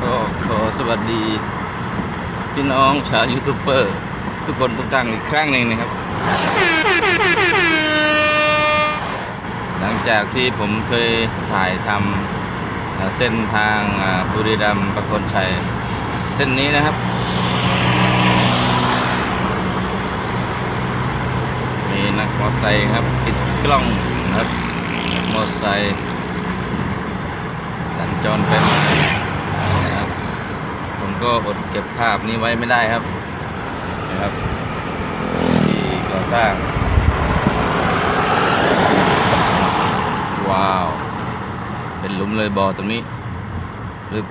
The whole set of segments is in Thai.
ก็ขอสวัสดี พี่น้องชาวยูทูบเบอร์ทุกคนทุกท่านอีกครั้งหนึ่งนะครับ หลังจากที่ผมเคยถ่ายทำเส้นทางบุรีรัมย์ประโคนชัย เส้นนี้นะครับมีนักมอไซค์ครับติดกล้องนะครับมอไซค์ จรไปมานะครับผมก็อดเก็บภาพนี้ไว้ไม่ได้ครับนะครับ ที่ก่อสร้าง ว้าว เป็นหลุมเลยบ่อตรงนี้หรือ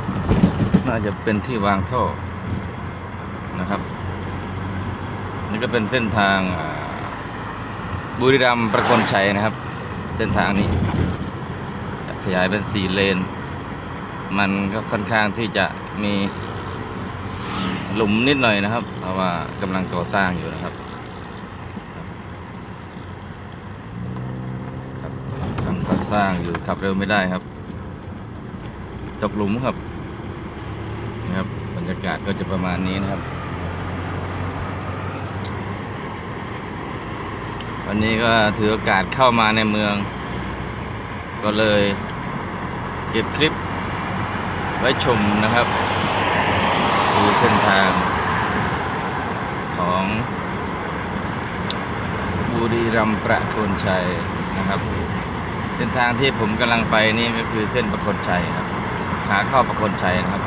น่าจะเป็นที่วางท่อนะครับนี่ก็เป็นเส้นทางบุรีรัมย์ประกลชัยนะครับ เส้นทางนี้ขยายเป็นสี่เลน มันก็ค่อนข้างที่จะมีหลุมนิดหน่อยนะครับ เพราะว่ากำลังก่อสร้างอยู่นะครับกำลังก่อสร้างอยู่ขับเร็วไม่ได้ครับ ตกหลุมครับนะครับบรรยากาศก็จะประมาณนี้นะครับ วันนี้ก็ถือโอกาสเข้ามาในเมือง ก็เลยเก็บคลิป ไว้ชมนะครับดูเส้นทางของบุรีรัมย์ประโคนชัยนะครับ เส้นทางที่ผมกำลังไปนี่ก็คือเส้นประโคนชัยครับ ขาเข้าประโคนชัยนะครับ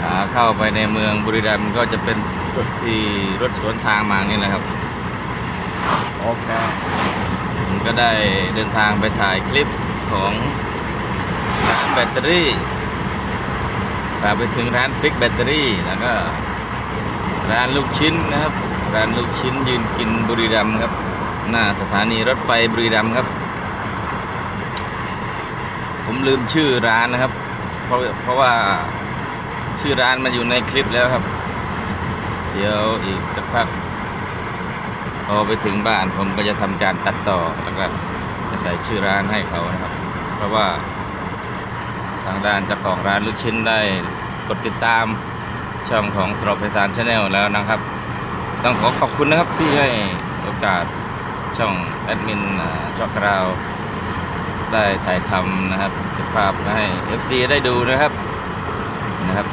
ขาเข้าไปในเมืองบุรีรัมย์ก็จะเป็นที่รถสวนทางมานี่แหละครับโอเคผมก็ได้เดินทางไปถ่ายคลิปของร้าน แบตเตอรี่พาไปถึงร้านปิกแบตเตอรี่แล้วก็ร้านลูกชิ้นนะครับ ร้านลูกชิ้นยืนกินบุรีรัมย์ครับ หน้าสถานีรถไฟบุรีรัมย์ครับ ผมลืมชื่อร้านนะครับ เพราะเพราะว่าชื่อร้านมันอยู่ในคลิปแล้วครับ เดี๋ยวอีกสักพักพอไปถึงบ้านผมก็จะทำการตัดต่อแล้วก็จะใส่ชื่อร้านให้เขานะครับ เพราะว่า ทางด้านเจ้าของร้านลูกชิ้นได้กดติดตามช่องของสโลเพซานชาแนลแล้วนะครับ ต้องขอขอบคุณนะครับที่ให้โอกาสช่องแอดมินช็อกกราวได้ถ่ายทำนะครับเก็บภาพให้ FC ได้ดูนะครับนะครับ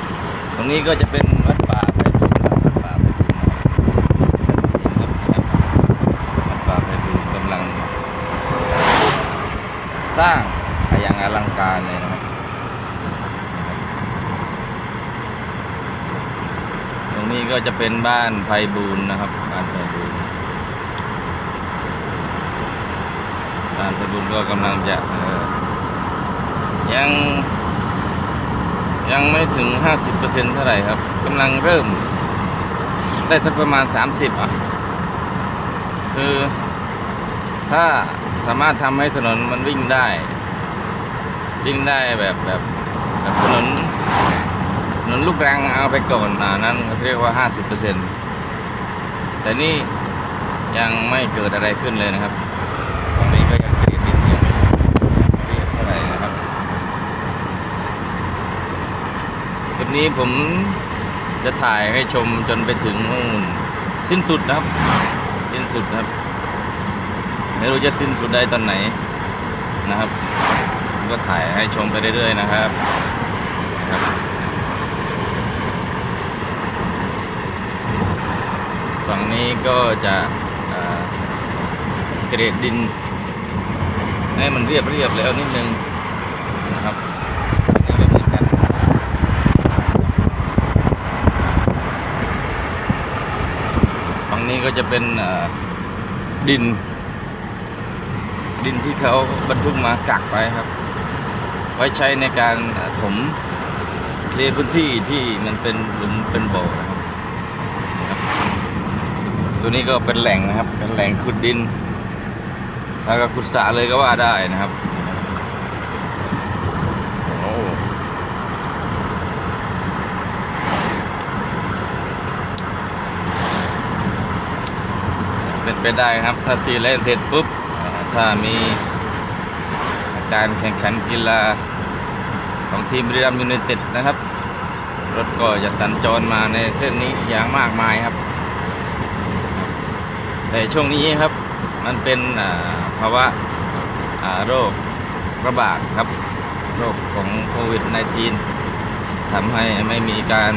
ตรงนี้ก็จะเป็นวัดป่าไปบุญนะครับวัดป่าไปบุญนะครับวัดป่าไพบูกำลัง สร้างอย่างอลังการเลยนะครับ ตรง นี้ก็จะเป็นบ้านไพบูลนะครับ บ้านไพบูลบ้านไพบูลก็กำลังจะยังยังไม่ถึง 50%เท่าไหร่ครับกำลังเริ่ม ได้สักประมาณ 30 อะ คือถ้าสามารถทำให้ถนนมันวิ่งได้ วิ่งได้แบบแบบแบบถนน ลูกรังเอาไปก่อนอ่านั้นเขาเรียกว่า 50%แต่นี่ยังไม่เกิดอะไรขึ้นเลยนะครับตรงนี้ก็ยังเกรดดินยังไม่เรียเท่าไหร่นะครับคลิปนี้ผมจะถ่ายให้ชมจนไปถึงมูนสิ้นสุดนะครับ สิ้นสุดนะครับ ไม่รู้จะสิ้นสุดได้ตอนไหนนะครับ ก็ถ่ายให้ชมไปเรื่อยๆนะครับครับ ฝั่งนี้ก็จะเกรดดินให้มันเรียบเรียบแล้วนิดนึงนะครับฝั่งนี้ก็จะเป็นดิน ดินที่เขาบรรทุกมากักไว้ครับ ไว้ใช้ในการถมเคลียร์พื้นที่ที่มันเป็นหลุมเป็นบ่อ ตัวนี้ก็เป็นแหล่งนะครับ เป็นแหล่งขุดดิน แล้วก็ขุดสระเลยก็ว่าได้นะครับเป็นไปได้ครับ ถ้าซีเลนเสร็จปุ๊บ ถ้ามีการแข่งขันกีฬาของทีมบรีรัมย์ยูไนเต็ดนะครับ รถก็จะสัญจรมาในเส้นนี้อย่างมากมายครับ แต่ช่วงนี้ครับมันเป็นภาวะโรคระบาดครับ โรคของโควิด -19 ทำให้ไม่มีการ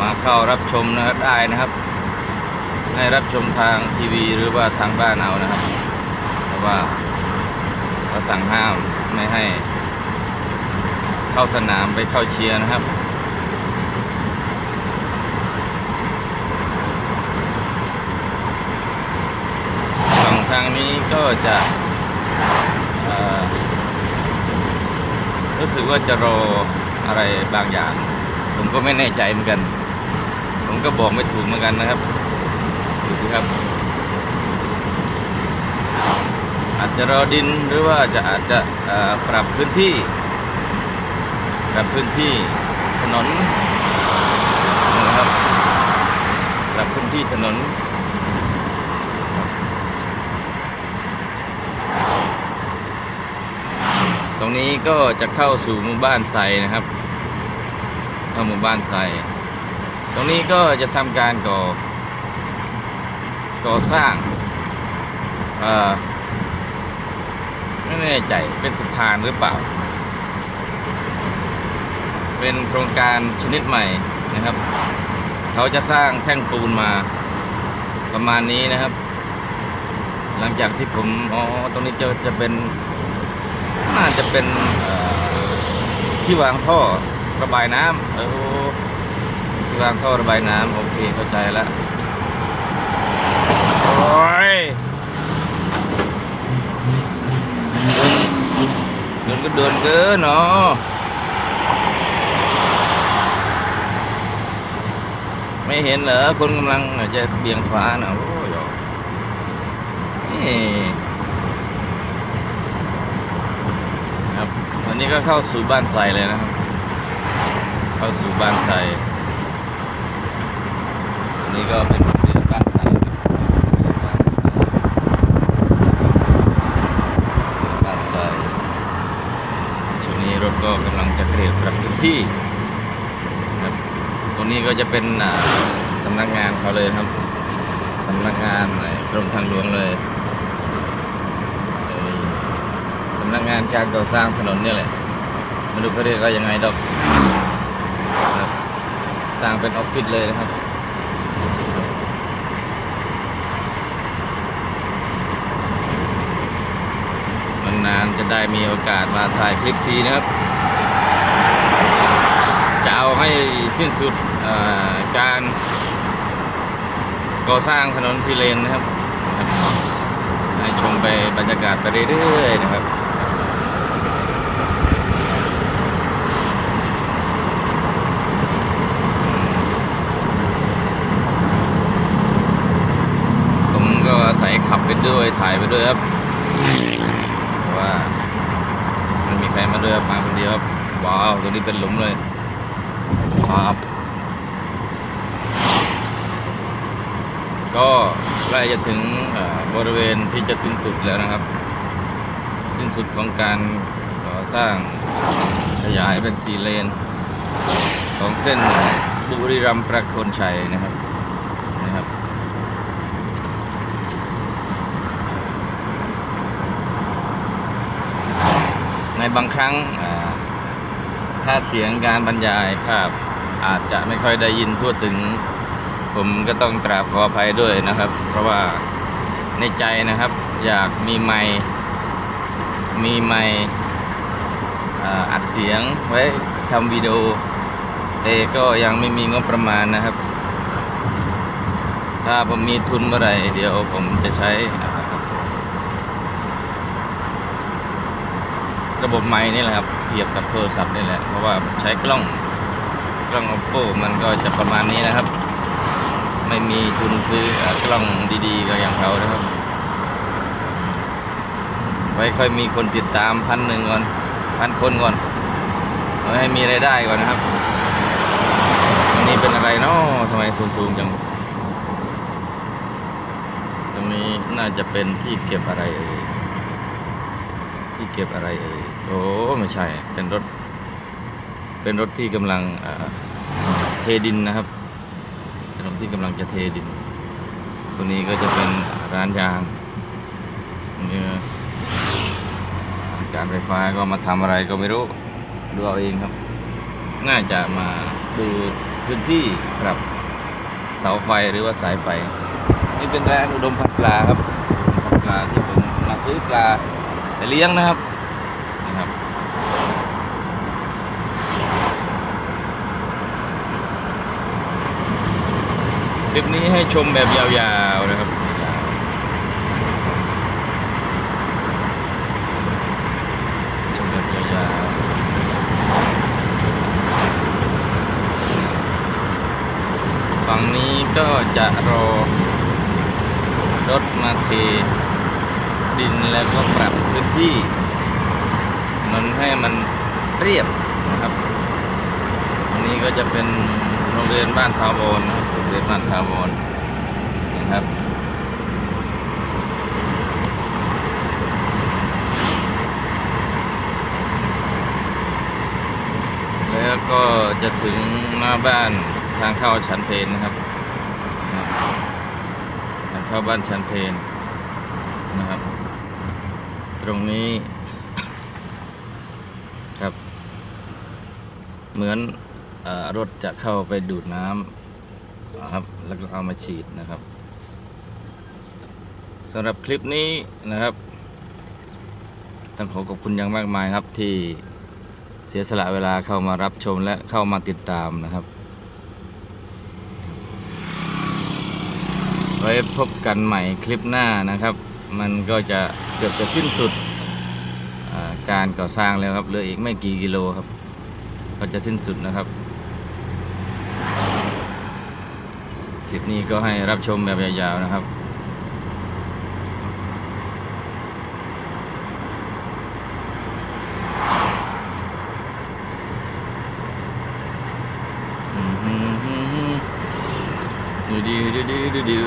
มาเข้ารับชมนะครับได้นะครับ ให้รับชมทางทีวีหรือว่าทางบ้านเอานะครับเพราะว่าเขาสั่งห้ามไม่ให้เข้าสนามไปเข้าเชียร์นะครับ ทางนี้ก็จะรู้สึกว่าจะรออะไรบางอย่าง ผมก็ไม่แน่ใจเหมือนกัน ผมก็บอกไม่ถูกเหมือนกันนะครับดูสิครับ อาจจะรอดินหรือว่าจะอาจจะปรับพื้นที่ปรับพื้นที่ถนนนะครับปรับพื้นที่ถนน ตรง นี้ก็จะเข้าสู่หมู่บ้านไซนะครับเข้าหมู่บ้านไซตรงนี้ก็จะทำการก่อ ก่อสร้างไม่แน่ใจเป็นสะพานหรือเปล่า เป็นโครงการชนิดใหม่นะครับ เขาจะสร้างแท่งปูนมาประมาณนี้นะครับ หลังจากที่ผมอ๋อตรงนี้จะจะเป็น น่าจะเป็นที่วางท่อระบายน้ำเออที่วางท่อระบายน้ำโอเคเข้าใจแล้วโอ้ยเดินก็เดินเกินเนาะไม่เห็นเหรอคนกำลังจะเบี่ยงขวาเน่ะโอ้ยนี่ ครับ วันนี้ก็เข้าสู่บ้านใสเลยนะครับ เข้าสู่บ้านใสอันนี้ก็เป็นเรียนบ้านใสครับบ้านใสบ้านใสช่วงนี้รถก็กำลังจะเกลียดรับพื้นที่ครับตรงนี้ก็จะเป็นสำนักงานเขาเลยครับสำนักงานอะไรกรมทางหลวงเลยเอ่อ สำ นักงานการก่อสร้างถนนเนี่ยแหละมาดูเขาเรียกว่ายังไงดอกสร้างเป็นออฟฟิศเลยนะครับนานๆจะได้มีโอกาสมาถ่ายคลิปทีนะครับ จะเอาให้สิ้นสุดการก่อสร้างถนนซีเลนนะครับ ให้ชมไปบรรยากาศไปเรื่อยๆนะครับ ผมก็อาศัยขับไป ด้วยถ่ายไปด้วยครับว่ามันมีใครมาด้วยครับมาคนเดียวครับว้าวตัวนี้เป็นหลุมเลยครับก็ใกล้จะถึงบริเวณที่จะสิ้นสุดแล้วนะครับ สิ้นสุดของการก่อสร้างขยายเป็นสี่เลน ของเส้นบุรีรัมย์ประคนชัยนะครับ ใน บางครั้งถ้าเสียงการบรรยายภาพอาจจะไม่ค่อยได้ยินทั่วถึง ผมก็ต้องกราบขออภัยด้วยนะครับ เพราะว่าในใจนะครับ อยากมีไมค์มีไม่อัดเสียงไว้ทำวิดีโอแต่ก็ยังไม่มีงบประมาณนะครับ ถ้าผมมีทุนเมื่อไหร่เดี๋ยวผมจะใช้อ่า ระบบไม้นี่แหละครับ เสียบกับโทรศัพท์นี่แหละ เพราะว่าใช้กล้องกล้อง oppo มันก็จะประมาณนี้นะครับ ไม่มีทุนซื้อกล้องดีๆ ก็อย่างเขานะครับ ไว้ค่อยมีคนติดตามพันหนึ่งก่อนพันคนก่อนไว้ให้มีรายได้ก่อนนะครับ อันนี้เป็นอะไรเนาะทำไมสูงๆจัง ตรงนี้น่าจะเป็นที่เก็บอะไรเอ่ย ที่เก็บอะไรเอ่ย อ้ไม่ใช่ เป็นรถ เป็นรถที่กำลังเทดินนะครับเป็นรถที่กำลังจะเทดิน ตัวนี้ก็จะเป็นร้านยางนี่การไฟฟ้าก็มาทำอะไรก็ไม่รู้ ดูเอาเองครับ น่าจะมาดูพื้นที่ครับเสาไฟหรือว่าสายไฟ นี่เป็นร้านอุดมพันปลาครับพันปลาที่ผมมาซื้อปลาแต่เลี้ยงนะครับ คลิปนี้ให้ชมแบบยาวๆนะครับ ชมแบบยาวๆ ฝั่งนี้ก็จะรอรถมาเทดินแล้วก็ปรับพื้นที่มันให้มันเรียบนะครับ อันนี้ก็จะเป็น โรงเรียนบ้านทาวรนโรงเรียนบ้านทาวรนนะครับแล้วก็จะถึงหน้าบ้านทางเข้าชันเพนนะครับ ทางเข้าบ้านชันเพนนะครับ ตรงนี้ครับ เหมือน รถจะเข้าไปดูดน้ำนะครับแล้วก็เอามาฉีดนะครับสำหรับคลิปนี้นะครับ ต้องขอขอบคุณอย่างมากมายครับที่เสียสละเวลาเข้ามารับชมและเข้ามาติดตามนะครับ ไว้พบกันใหม่คลิปหน้านะครับ มันก็จะเกือบจะสิ้นสุดการก่อสร้างแล้วครับเหลืออีกไม่กี่กิโลครับ ก็จะสิ้นสุดนะครับ คลิปนี้ก็ให้รับชมแบบยาวๆนะครับดูดูดูดูดูดู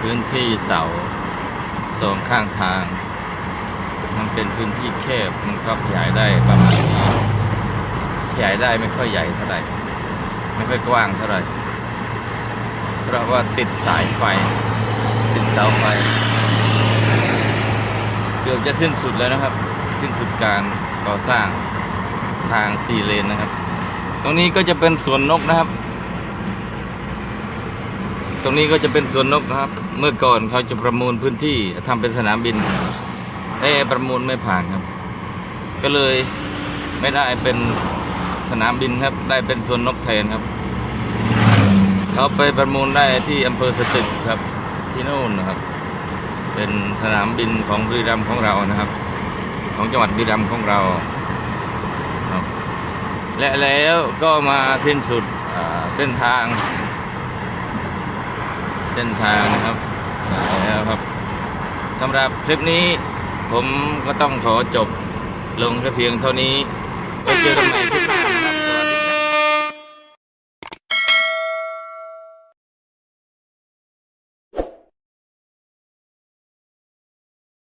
พื้นที่เสาสองข้างทาง มันเป็นพื้นที่แคบมันก็ขยายได้ประมาณนี้ ขยายได้ไม่ค่อยใหญ่เท่าไหร่ ไม่ค่อยกว้างเท่าไหร่ เพราะว่าติดสายไฟ ติดเสาไฟ เกือบจะสิ้นสุดแล้วนะครับ สิ้นสุดการก่อสร้างทางสี่เลนนะครับ ตรงนี้ก็จะเป็นสวนนกนะครับ ตรงนี้ก็จะเป็นสวนนกนะครับ เมื่อก่อนเขาจะประมูลพื้นที่ทำเป็นสนามบิน แต่ประมูลไม่ผ่านครับ ก็เลยไม่ได้เป็นสนามบินครับ ได้เป็นสวนนกแทนครับ เขาไปประมูลได้ที่อำเภอสตึกครับ ที่โน่นนะครับ เป็นสนามบินของบุรีรัมย์ของเรานะครับ ของจังหวัดบุรีรัมย์ของเราครับและแล้วก็มาสิ้นสุดเส้นทาง เส้นทางนะครับแล้วครับสำหรับคลิปนี้ ผมก็ต้องขอจบลงแค่เพียงเท่านี้ไปเจอกันใหม่คลิปหน้า